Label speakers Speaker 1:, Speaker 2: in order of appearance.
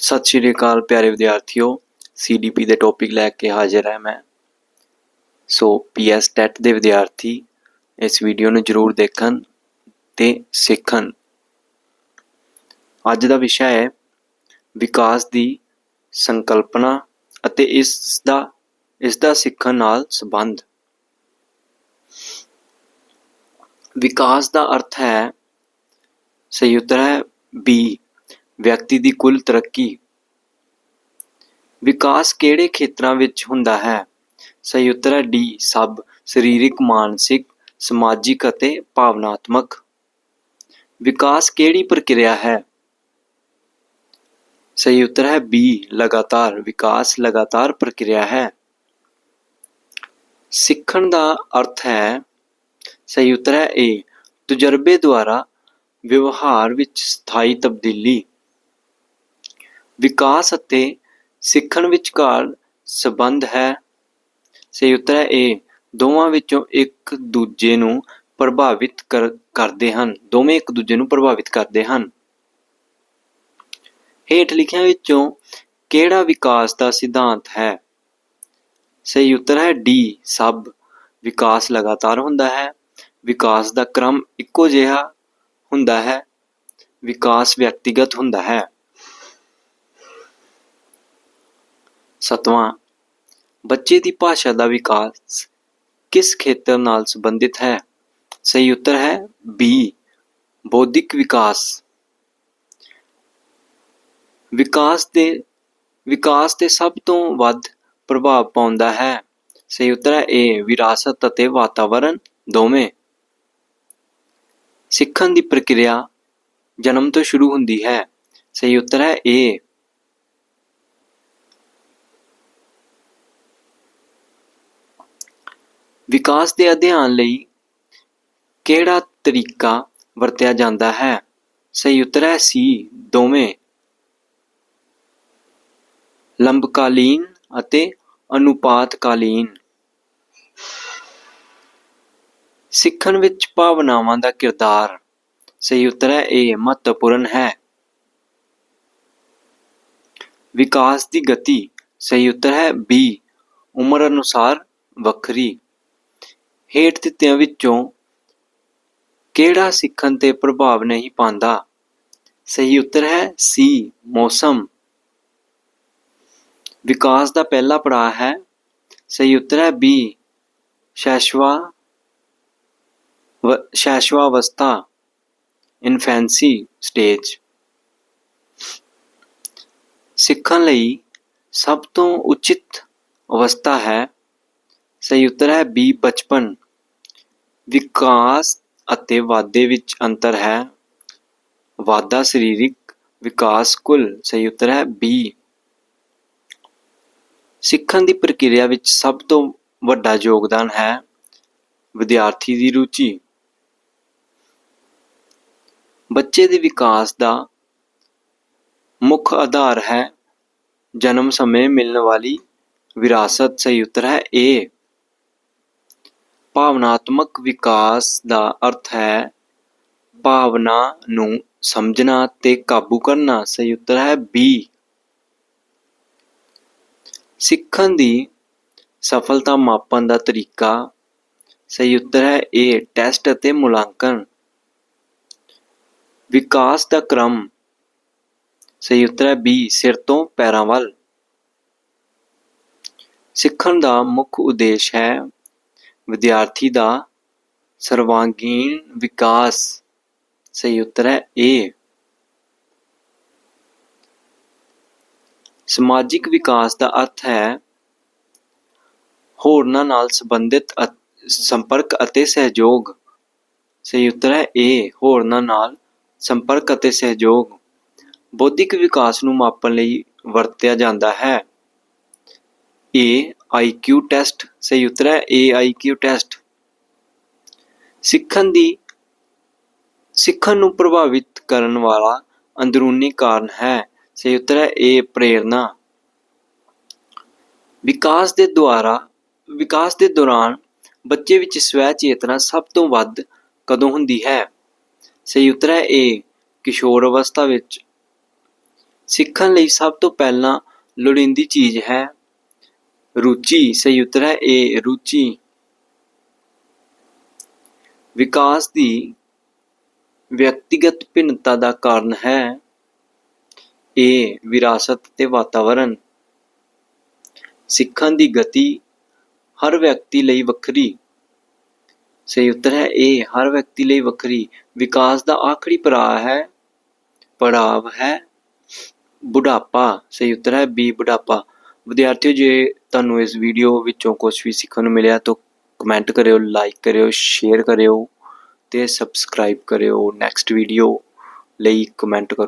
Speaker 1: ਸਤਿ ਸ਼੍ਰੀ ਅਕਾਲ ਪਿਆਰੇ ਵਿਦਿਆਰਥੀਓ ਸੀਡੀਪੀ ਦੇ ਟੌਪਿਕ ਲੈ ਕੇ ਹਾਜ਼ਰ ਹਾਂ ਮੈਂ। ਸੋ ਪੀਐਸ ਟੈਟ ਦੇ ਵਿਦਿਆਰਥੀ, ਇਸ ਵੀਡੀਓ ਨੂੰ ਜਰੂਰ ਦੇਖਣ ਤੇ ਸਿੱਖਣ। ਅੱਜ ਦਾ ਵਿਸ਼ਾ ਹੈ ਵਿਕਾਸ ਦੀ ਸੰਕਲਪਨਾ ਅਤੇ ਇਸ ਦਾ ਇਸ ਦਾ ਸਿੱਖਣ ਨਾਲ ਸੰਬੰਧ। ਵਿਕਾਸ ਦਾ ਅਰਥ ਹੈ ਸਹੀ ਉੱਤਰ ਹੈ ਬੀ ਵਿਅਕਤੀ ਦੀ ਕੁੱਲ ਤਰੱਕੀ। ਵਿਕਾਸ ਕਿਹੜੇ ਖੇਤਰਾਂ ਵਿੱਚ ਹੁੰਦਾ ਹੈ? ਸਹੀ ਉੱਤਰ ਹੈ ਡੀ ਸਭ, ਸਰੀਰਕ, ਮਾਨਸਿਕ, ਸਮਾਜਿਕ ਅਤੇ ਭਾਵਨਾਤਮਕ। ਵਿਕਾਸ ਕਿਹੜੀ ਪ੍ਰਕਿਰਿਆ ਹੈ? ਸਹੀ ਉੱਤਰ ਹੈ ਬੀ ਲਗਾਤਾਰ, ਵਿਕਾਸ ਲਗਾਤਾਰ ਪ੍ਰਕਿਰਿਆ ਹੈ। ਸਿੱਖਣ ਦਾ ਅਰਥ ਹੈ, ਸਹੀ ਉੱਤਰ ਹੈ ਏ ਤਜਰਬੇ ਦੁਆਰਾ ਵਿਵਹਾਰ ਵਿੱਚ ਸਥਾਈ ਤਬਦੀਲੀ। ਵਿਕਾਸ ਅਤੇ ਸਿੱਖਣ ਵਿਚਕਾਰ ਸੰਬੰਧ ਹੈ। ਸਹੀ ਉੱਤਰ ਹੈ ਏ ਦੋਵਾਂ ਵਿੱਚੋਂ ਇੱਕ ਦੂਜੇ ਨੂੰ ਪ੍ਰਭਾਵਿਤ ਕਰ- ਕਰਦੇ ਹਨ। ਦੋਵੇਂ ਇੱਕ ਦੂਜੇ ਨੂੰ ਪ੍ਰਭਾਵਿਤ ਕਰਦੇ ਹਨ। ਹੇਠ ਲਿਖਿਆਂ ਵਿੱਚੋਂ ਕਿਹੜਾ ਵਿਕਾਸ ਦਾ ਸਿਧਾਂਤ ਹੈ? ਸਹੀ ਉੱਤਰ ਹੈ ਡੀ ਸਭ ਵਿਕਾਸ ਲਗਾਤਾਰ ਹੁੰਦਾ ਹੈ। ਵਿਕਾਸ ਦਾ ਕ੍ਰਮ ਇੱਕੋ ਜਿਹਾ ਹੁੰਦਾ ਹੈ। ਵਿਕਾਸ ਵਿਅਕਤੀਗਤ ਹੁੰਦਾ ਹੈ। ਸੱਤਵਾਂ, ਬੱਚੇ ਦੀ ਭਾਸ਼ਾ ਦਾ ਵਿਕਾਸ ਕਿਸ ਖੇਤਰ ਨਾਲ ਸੰਬੰਧਿਤ ਹੈ? ਸਹੀ ਉੱਤਰ ਹੈ ਬੀ ਬੌਧਿਕ ਵਿਕਾਸ। ਵਿਕਾਸ ਦੇ, ਵਿਕਾਸ ਤੇ ਸਭ ਤੋਂ ਵੱਧ ਪ੍ਰਭਾਵ ਪਾਉਂਦਾ ਹੈ। ਸਹੀ ਉੱਤਰ ਹੈ ਏ ਵਿਰਾਸਤ ਅਤੇ ਵਾਤਾਵਰਣ ਦੋਵੇਂ। ਸਿੱਖਣ ਦੀ ਪ੍ਰਕਿਰਿਆ ਜਨਮ ਤੋਂ ਸ਼ੁਰੂ ਹੁੰਦੀ ਹੈ। ਸਹੀ ਉੱਤਰ ਹੈ ਏ ਵਿਕਾਸ ਦੇ ਅਧਿਐਨ ਲਈ ਕਿਹੜਾ ਤਰੀਕਾ ਵਰਤਿਆ ਜਾਂਦਾ ਹੈ? ਸਹੀ ਉੱਤਰ ਹੈ ਸੀ, ਦੋਵੇਂ। ਲੰਬਕਾਲੀਨ ਅਤੇ ਅਨੁਪਾਤਕਾਲੀਨ। ਸਿੱਖਣ ਵਿੱਚ ਭਾਵਨਾਵਾਂ ਦਾ ਕਿਰਦਾਰ। ਸਹੀ ਉੱਤਰ ਹੈ ਏ, ਮਹੱਤਵਪੂਰਨ ਹੈ। ਵਿਕਾਸ ਦੀ ਗਤੀ। ਸਹੀ ਉੱਤਰ ਹੈ ਬੀ, ਉਮਰ ਅਨੁਸਾਰ ਵੱਖਰੀ। ਹੇਠ ਦਿੱਤਿਆਂ ਵਿੱਚੋਂ ਕਿਹੜਾ ਸਿੱਖਣ ਤੇ ਪ੍ਰਭਾਵ ਨਹੀਂ ਪਾਉਂਦਾ? ਸਹੀ ਉੱਤਰ ਹੈ ਸੀ ਮੌਸਮ। ਵਿਕਾਸ ਦਾ ਪਹਿਲਾ ਪੜਾਅ ਹੈ। ਸਹੀ ਉੱਤਰ ਹੈ ਬੀ ਸ਼ੈਸ਼ਵਾ ਸ਼ੈਸ਼ਵਾ ਅਵਸਥਾ ਇਨਫੈਂਸੀ ਸਟੇਜ ਸਿੱਖਣ ਲਈ ਸਭ ਤੋਂ ਉਚਿਤ ਅਵਸਥਾ ਹੈ। ਸਹੀ ਉੱਤਰ ਹੈ ਬੀ ਬਚਪਨ। ਵਿਕਾਸ ਅਤੇ ਵਾਧੇ ਵਿੱਚ ਅੰਤਰ ਹੈ। ਵਾਧਾ ਸਰੀਰਕ ਵਿਕਾਸ ਕੁੱਲ, ਸਹੀ ਉੱਤਰ ਹੈ ਬੀ ਸਿੱਖਣ ਦੀ ਪ੍ਰਕਿਰਿਆ ਵਿੱਚ ਸਭ ਤੋਂ ਵੱਡਾ ਯੋਗਦਾਨ ਹੈ ਵਿਦਿਆਰਥੀ ਦੀ ਰੁਚੀ। ਬੱਚੇ ਦੇ ਵਿਕਾਸ ਦਾ ਮੁੱਖ ਆਧਾਰ ਹੈ ਜਨਮ ਸਮੇਂ ਮਿਲਣ ਵਾਲੀ ਵਿਰਾਸਤ, ਸਹੀ ਉੱਤਰ ਹੈ ਏ ਭਾਵਨਾਤਮਕ ਵਿਕਾਸ ਦਾ ਅਰਥ ਹੈ ਭਾਵਨਾ ਨੂੰ ਸਮਝਣਾ ਤੇ ਕਾਬੂ ਕਰਨਾ। ਸਹੀ ਉੱਤਰ ਹੈ ਬੀ ਸਿੱਖਣ ਦੀ ਸਫਲਤਾ ਮਾਪਣ ਦਾ ਤਰੀਕਾ। ਸਹੀ ਉੱਤਰ ਹੈ ਏ ਟੈਸਟ ਅਤੇ ਮੁਲਾਂਕਣ। ਵਿਕਾਸ ਦਾ ਕ੍ਰਮ। ਸਹੀ ਉੱਤਰ ਹੈ ਬੀ ਸਿਰ ਤੋਂ ਪੈਰਾਂ ਵੱਲ। ਸਿੱਖਣ ਦਾ ਮੁੱਖ ਉਦੇਸ਼ ਹੈ ਵਿਦਿਆਰਥੀ ਦਾ ਸਰਵਾਂਗੀਣ ਵਿਕਾਸ ਸਹੀ ਉੱਤਰ ਹੈ ਏ ਸਮਾਜਿਕ ਵਿਕਾਸ ਦਾ ਅਰਥ ਹੈ ਹੋਰਨਾਂ ਨਾਲ ਸੰਬੰਧਿਤ ਅ- ਸੰਪਰਕ ਅਤੇ ਸਹਿਯੋਗ। ਸਹੀ ਉੱਤਰ ਹੈ ਏ ਹੋਰਨਾਂ ਨਾਲ ਸੰਪਰਕ ਅਤੇ ਸਹਿਯੋਗ। ਬੌਧਿਕ ਵਿਕਾਸ ਨੂੰ ਮਾਪਣ ਲਈ ਵਰਤਿਆ ਜਾਂਦਾ ਹੈ। ਏ ਆਈਕਿਊ ਟੈਸਟ ਸਹੀ ਉੱਤਰ ਹੈ ਏ ਆਈਕਿਊ ਟੈਸਟ ਸਿੱਖਣ ਦੀ, ਸਿੱਖਣ ਨੂੰ ਪ੍ਰਭਾਵਿਤ ਕਰਨ ਵਾਲਾ ਅੰਦਰੂਨੀ ਕਾਰਨ ਹੈ, ਸਹੀ ਉੱਤਰ ਹੈ ਏ ਪ੍ਰੇਰਨਾ। ਵਿਕਾਸ ਦੇ ਦੁਆਰਾ, ਵਿਕਾਸ ਦੇ ਦੌਰਾਨ ਬੱਚੇ ਵਿੱਚ ਸਵੈ ਚੇਤਨਾ ਸਭ ਤੋਂ ਵੱਧ ਕਦੋਂ ਹੁੰਦੀ ਹੈ? ਸਹੀ ਉੱਤਰ ਹੈ ਏ ਕਿਸ਼ੋਰ ਅਵਸਥਾ ਵਿੱਚ। ਸਿੱਖਣ ਲਈ ਸਭ ਤੋਂ ਪਹਿਲਾਂ ਲੋੜੀਂਦੀ ਚੀਜ਼ ਹੈ ਰੁਚੀ, ਸਹੀ ਉੱਤਰ ਹੈ ਏ ਰੁਚੀ। ਵਿਕਾਸ ਦੀ ਵਿਅਕਤੀਗਤ ਭਿੰਨਤਾ ਦਾ ਕਾਰਨ ਹੈ ਏ ਵਿਰਾਸਤ ਤੇ ਵਾਤਾਵਰਣ ਸਿੱਖਣ ਦੀ ਗਤੀ ਹਰ ਵਿਅਕਤੀ ਲਈ ਵੱਖਰੀ। ਸਹੀ ਉੱਤਰ ਹੈ ਏ ਹਰ ਵਿਅਕਤੀ ਲਈ ਵੱਖਰੀ। ਵਿਕਾਸ ਦਾ ਆਖਰੀ ਪੜਾਅ ਹੈ, ਪੜਾਵ ਹੈ ਬੁਢਾਪਾ। ਸਹੀ ਉੱਤਰ ਹੈ ਬੀ ਬੁਢਾਪਾ। ਵਿਦਿਆਰਥੀਓ, ਜੇ ਤੁਹਾਨੂੰ ਇਸ ਵੀਡੀਓ ਵਿੱਚੋਂ ਕੁਝ ਵੀ ਸਿੱਖਣ ਨੂੰ ਮਿਲਿਆ ਤਾਂ ਕਮੈਂਟ ਕਰਿਓ ਲਾਈਕ ਕਰਿਓ ਸ਼ੇਅਰ ਕਰਿਓ ਤੇ ਸਬਸਕ੍ਰਾਈਬ ਕਰਿਓ। ਨੈਕਸਟ ਵੀਡੀਓ ਲਈ ਕਮੈਂਟ ਕਰੋ।